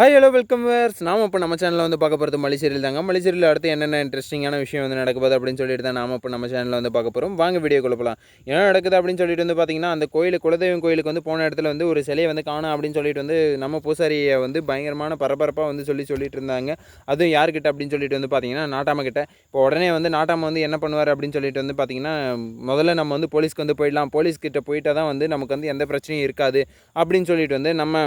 Hi hello welcome verse நாம் இப்போ நம்ம சேனலில் வந்து பார்க்க போகிறது மலிசேரியில் தாங்க. மலிசேரியில் அடுத்து என்னென்ன இன்ட்ரெஸ்டிங்கான விஷயம் வந்து நடக்குது அப்படின்னு சொல்லிட்டு தான் நாம் இப்போ நம்ம சேனலில் வந்து பார்க்க போகிறோம் வாங்க வீடியோ கொடுப்பலாம் என்ன நடக்குது அப்படின்னு சொல்லிட்டு வந்து பார்த்தீங்கன்னா அந்த கோயில் குலதெய்வம் கோயிலுக்கு வந்து போன இடத்துல வந்து ஒரு சிலையை வந்து காணும் அப்படின்னு சொல்லிட்டு வந்து நம்ம பூசாரியை வந்து பயங்கரமான பரபரப்பாக வந்து சொல்லி சொல்லிட்டு இருந்தாங்க. அதுவும் யார்கிட்ட அப்படின்னு சொல்லிட்டு வந்து பார்த்தீங்கன்னா நாட்டாம கிட்ட. இப்போ உடனே வந்து நாட்டாம வந்து என்ன பண்ணுவார் அப்படின்னு சொல்லிட்டு வந்து பார்த்தீங்கன்னா முதல்ல நம்ம வந்து போலீஸ்க்கு வந்து போயிடலாம். போலீஸ்கிட்ட போயிட்டால் தான் வந்து நமக்கு வந்து எந்த பிரச்சனையும் இருக்காது அப்படின்னு சொல்லிட்டு வந்து நம்ம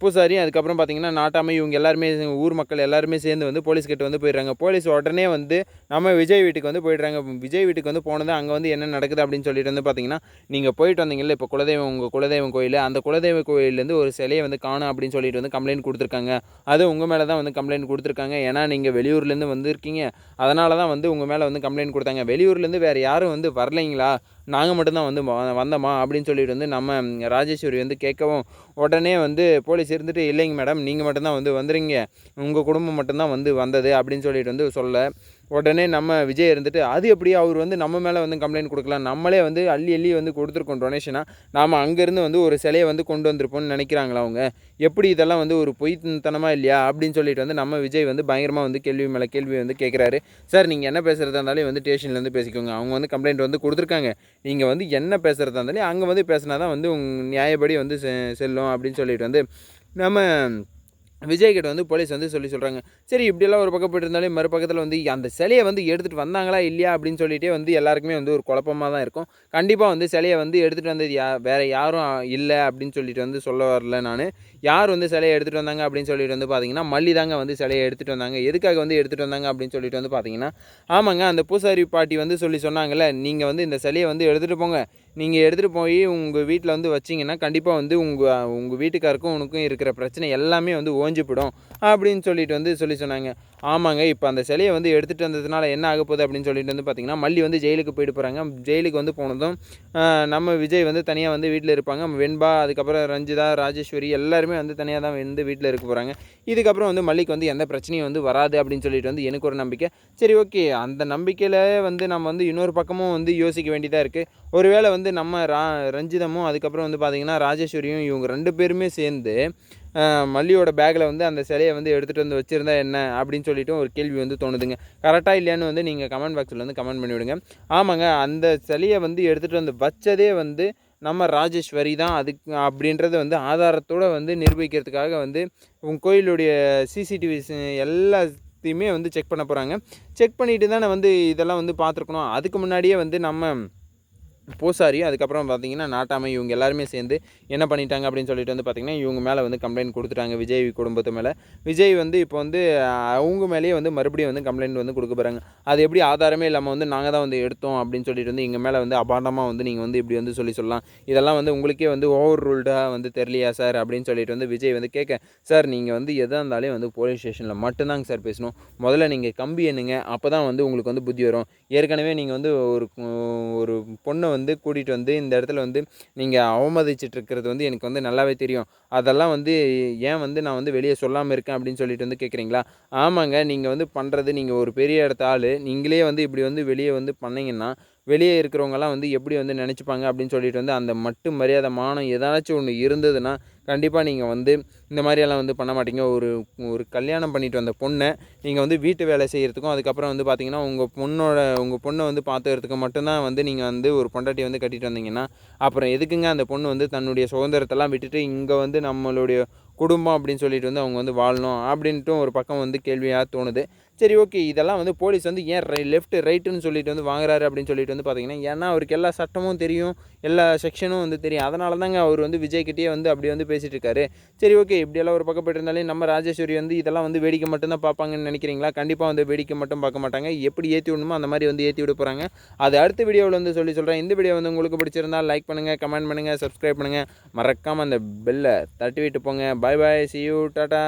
பூசாரி அதுக்கப்புறம் பார்த்திங்கன்னா நாட்டாமை இவங்க எல்லாருமே ஊர் மக்கள் எல்லாருமே சேர்ந்து வந்து போலீஸ் கிட்ட வந்து போயிடுறாங்க. போலீஸ் உடனே வந்து நம்ம விஜய் வீட்டுக்கு வந்து போயிடுறாங்க. விஜய் வீட்டுக்கு வந்து போனது அங்கே வந்து என்ன நடக்குது அப்படின்னு சொல்லிட்டு வந்து பார்த்திங்கன்னா நீங்கள் போயிட்டு வந்தீங்கல்ல இப்போ குலதெய்வம் உங்கள் குலதெய்வம் கோயில் அந்த குலதெய்வ கோயிலேருந்து ஒரு சிலையை வந்து காணும் அப்படின்னு சொல்லிட்டு வந்து கம்ப்ளைண்ட் கொடுத்துருக்காங்க. அது உங்கள் மேலே தான் வந்து கம்ப்ளைண்ட் கொடுத்துருக்காங்க. ஏன்னா நீங்கள் வெளியூர்லேருந்து வந்திருக்கீங்க. அதனால தான் வந்து உங்கள் மேலே வந்து கம்ப்ளைண்ட் கொடுத்தாங்க. வெளியூர்லேருந்து வேறு யாரும் வந்து வரலைங்களா? நாங்கள் மட்டும்தான் வந்து வ- வந்தோமா? அப்படின்னு சொல்லிட்டு வந்து நம்ம ராஜேஸ்வரி வந்து கேட்கவும் உடனே வந்து போலீஸ் இருந்துட்டு இல்லைங்க மேடம் நீங்கள் மட்டும்தான் வந்து வந்துடுங்க உங்கள் குடும்பம் மட்டும்தான் வந்து வந்தது அப்படின்னு சொல்லிட்டு வந்து சொல்ல உடனே நம்ம விஜய் இருந்துட்டு அது எப்படி? அவர் வந்து நம்ம மேலே வந்து கம்ப்ளைண்ட் கொடுக்கலாம். நம்மளே வந்து அள்ளி அள்ளி வந்து கொடுத்துருக்கோம் டொனேஷனாக நாம் அங்கேருந்து வந்து ஒரு சிலையை வந்து கொண்டு வந்திருப்போம்னு நினைக்கிறாங்களா அவங்க? எப்படி இதெல்லாம் வந்து ஒரு பொய்த்தனமாக இல்லையா? அப்படின்னு சொல்லிட்டு வந்து நம்ம விஜய் வந்து பயங்கரமாக வந்து கேள்வி மேலே கேள்வி வந்து கேட்குறாரு சார் நீங்கள் என்ன பேசுகிறதா இருந்தாலும் வந்து ஸ்டேஷன்லேருந்து பேசிக்கோங்க. அவங்க வந்து கம்ப்ளைண்ட் வந்து கொடுத்துருக்காங்க. நீங்கள் வந்து என்ன பேசுகிறதா இருந்தாலும் அங்கே வந்து பேசினா தான் வந்து உங்கள் நியாயப்படி வந்து செ- செல்லும். அப்படின்னு சொல்லிட்டு வந்து நம்ம விஜய்கிட்ட வந்து போலீஸ் வந்து சொல்லி சொல்கிறாங்க சரி இப்படியெல்லாம் ஒரு பக்கம் போயிட்டு இருந்தாலே மறுபக்கத்தில் வந்து அந்த சிலையை வந்து எடுத்துகிட்டு வந்தாங்களா இல்லையா அப்படின்னு சொல்லிகிட்டே வந்து எல்லாருக்குமே வந்து ஒரு குழப்பமாக தான் இருக்கும். கண்டிப்பாக வந்து சிலையை வந்து எடுத்துகிட்டு வந்தது யா வேறு யாரும் இல்லை அப்படின்னு சொல்லிட்டு வந்து சொல்ல வரல நான். யார் வந்து சிலையை எடுத்துகிட்டு வந்தாங்க அப்படின்னு சொல்லிட்டு வந்து பார்த்தீங்கன்னா மல்லி தாங்க வந்து சிலையை எடுத்துகிட்டு வந்தாங்க. எதுக்காக வந்து எடுத்துகிட்டு வந்தாங்க அப்படின்னு சொல்லிட்டு வந்து பார்த்தீங்கன்னா ஆமாங்க அந்த பூசாரி பாட்டி வந்து சொல்லி சொன்னாங்கல்ல நீங்கள் வந்து இந்த சிலையை வந்து எடுத்துகிட்டு போங்க. நீங்கள் எடுத்துகிட்டு போய் உங்கள் வீட்டில் வந்து வச்சிங்கன்னா கண்டிப்பாக வந்து உங்கள் உங்கள் வீட்டுக்காருக்கும் உனக்கும் இருக்கிற பிரச்சனை எல்லாமே வந்து ஓஞ்சிப்படும் அப்படின்னு சொல்லிட்டு வந்து சொல்லி சொன்னாங்க. ஆமாங்க இப்போ அந்த சிலையை வந்து எடுத்துகிட்டு வந்ததுனால என்ன ஆக போகுது அப்படின்னு சொல்லிட்டு வந்து பார்த்தீங்கன்னா மல்லி வந்து ஜெயிலுக்கு போயிட்டு போகிறாங்க ஜெயிலுக்கு வந்து போனதும் நம்ம விஜய் வந்து தனியாக வந்து வீட்டில் இருப்பாங்க. வெண்பா அதுக்கப்புறம் ரஞ்சிதா ராஜேஸ்வரி எல்லாருமே வந்து தனியாக தான் வந்து வீட்டில் இருக்க போகிறாங்க இதுக்கப்புறம் வந்து மல்லிக்கு வந்து எந்த பிரச்சனையும் வந்து வராது அப்படின்னு சொல்லிட்டு வந்து எனக்கு ஒரு நம்பிக்கை. சரி ஓகே. அந்த நம்பிக்கையில் வந்து நம்ம வந்து இன்னொரு பக்கமும் வந்து யோசிக்க வேண்டியதாக இருக்குது ஒருவேளை வந்து நம்ம ரா ரஞ்சிதமும் அதுக்கப்புறம் வந்து பார்த்திங்கன்னா ராஜேஸ்வரியும் இவங்க ரெண்டு பேருமே சேர்ந்து மல்லியோட பேக்கில் வந்து அந்த சிலையை வந்து எடுத்துகிட்டு வந்து வச்சுருந்தா என்ன அப்படின்னு சொல்லிட்டு ஒரு கேள்வி வந்து தோணுதுங்க. கரெக்டாக இல்லையான்னு வந்து நீங்கள் கமெண்ட் பாக்ஸில் வந்து கமெண்ட் பண்ணிவிடுங்க. ஆமாங்க அந்த சிலையை வந்து எடுத்துகிட்டு வந்து வச்சதே வந்து நம்ம ராஜேஸ்வரி தான். அதுக்கு அப்படின்றத வந்து ஆதாரத்தோடு வந்து நிரூபிக்கிறதுக்காக வந்து உங்கள் கோயிலுடைய சிசிடிவி எல்லாத்தையுமே வந்து செக் பண்ண போகிறாங்க செக் பண்ணிட்டு தானே வந்து இதெல்லாம் வந்து பார்த்துருக்கணும். அதுக்கு முன்னாடியே வந்து நம்ம பூசாரி அதுக்கப்புறம் பார்த்தீங்கன்னா நாட்டாமை இவங்க எல்லாருமே சேர்ந்து என்ன பண்ணிட்டாங்க அப்படின்னு சொல்லிட்டு வந்து பார்த்தீங்கன்னா இவங்க மேலே வந்து கம்ப்ளைண்ட் கொடுத்துட்டாங்க விஜய் குடும்பத்து மேலே. விஜய் வந்து இப்போ வந்து அவங்க மேலேயே வந்து மறுபடியும் வந்து கம்ப்ளைண்ட் வந்து கொடுக்க போகிறாங்க அது எப்படி ஆதாரமே இல்லாமல் வந்து நாங்கள் தான் வந்து எடுத்தோம் அப்படின்னு சொல்லிட்டு வந்து எங்கள் மேலே வந்து அபாண்டமாக வந்து நீங்கள் வந்து இப்படி வந்து சொல்லி சொல்லலாம். இதெல்லாம் வந்து உங்களுக்கே வந்து ஓவர் ரூல்டாக வந்து தெரியலையா சார் அப்படின்னு சொல்லிட்டு வந்து விஜய் வந்து கேட்க சார் நீங்கள் வந்து எதாக இருந்தாலே வந்து போலீஸ் ஸ்டேஷனில் மட்டும்தாங்க சார் பேசணும். முதல்ல நீங்கள் கம்பி எண்ணுங்க அப்போ தான் வந்து உங்களுக்கு வந்து புத்தி வரும். ஏற்கனவே நீங்கள் வந்து ஒரு ஒரு பொண்ணை வந்து கூட்டிகிட்டு வந்து இந்த இடத்துல வந்து நீங்கள் அவமதிச்சிட்டு இருக்கிறது வந்து எனக்கு வந்து நல்லாவே தெரியும். அதெல்லாம் வந்து ஏன் வந்து நான் வந்து வெளியே சொல்லாமல் இருக்கேன் அப்படின்னு சொல்லிட்டு வந்து கேட்குறீங்களா ஆமாங்க நீங்கள் வந்து பண்ணுறது நீங்கள் ஒரு பெரிய இடத்த ஆள். நீங்களே வந்து இப்படி வந்து வெளியே வந்து பண்ணிங்கன்னா வெளியே இருக்கிறவங்கலாம் வந்து எப்படி வந்து நினச்சிப்பாங்க அப்படின்னு சொல்லிட்டு வந்து அந்த மட்டு மரியாதை மானம் ஏதாச்சும் ஒன்று இருந்ததுன்னா கண்டிப்பாக நீங்கள் வந்து இந்த மாதிரியெல்லாம் வந்து பண்ண மாட்டீங்க. ஒரு ஒரு கல்யாணம் பண்ணிட்டு வந்த பொண்ணை நீங்கள் வந்து வீட்டு வேலை செய்கிறதுக்கும் அதுக்கப்புறம் வந்து பார்த்தீங்கன்னா உங்கள் பொண்ணோட உங்கள் பொண்ணை வந்து பார்த்துக்கிறதுக்கு மட்டும்தான் வந்து நீங்கள் வந்து ஒரு பொண்டாட்டி வந்து கட்டிட்டு வந்தீங்கன்னா அப்புறம் எதுக்குங்க அந்த பொண்ணு வந்து தன்னுடைய சுதந்திரத்தெல்லாம் விட்டுட்டு இங்கே வந்து நம்மளுடைய குடும்பம் அப்படின்னு சொல்லிட்டு வந்து அவங்க வந்து வாழணும் அப்படின்ட்டும் ஒரு பக்கம் வந்து கேள்வியாக தோணுது. சரி ஓகே. இதெல்லாம் வந்து போலீஸ் வந்து ஏன் ரை லெஃப்ட் ரைட்டுன்னு சொல்லிட்டு வந்து வாங்குறாரு அப்படின்னு சொல்லிட்டு வந்து பார்த்தீங்கன்னா ஏன்னா அவருக்கு எல்லா சட்டமும் தெரியும் எல்லா செக்ஷனும் வந்து தெரியும். அதனால தாங்க அவர் வந்து விஜய்கிட்டயே வந்து அப்படி வந்து பேசிட்டு இருக்காரு. சரி ஓகே. இப்படியெல்லாம் ஒரு பக்கம் போயிட்டு இருந்தாலே நம்ம ராஜேஸ்வரி வந்து இதெல்லாம் வந்து வேடிக்கை மட்டும்தான் பார்ப்பாங்கன்னு நினைக்கிறீங்களா? கண்டிப்பாக வந்து வேடிக்கை மட்டும் பார்க்க மாட்டாங்க. எப்படி ஏற்றி விடணுமோ அந்த மாதிரி வந்து ஏற்றி விட போகிறாங்க அது அடுத்த வீடியோவில் வந்து சொல்லி சொல்கிறேன் இந்த வீடியோ வந்து உங்களுக்கு பிடிச்சிருந்தா லைக் பண்ணுங்கள் கமெண்ட் பண்ணுங்கள் சப்ஸ்கிரைப் பண்ணுங்கள் மறக்காமல் அந்த பெல்லை தட்டி விட்டு போங்க. Bye bye see you tata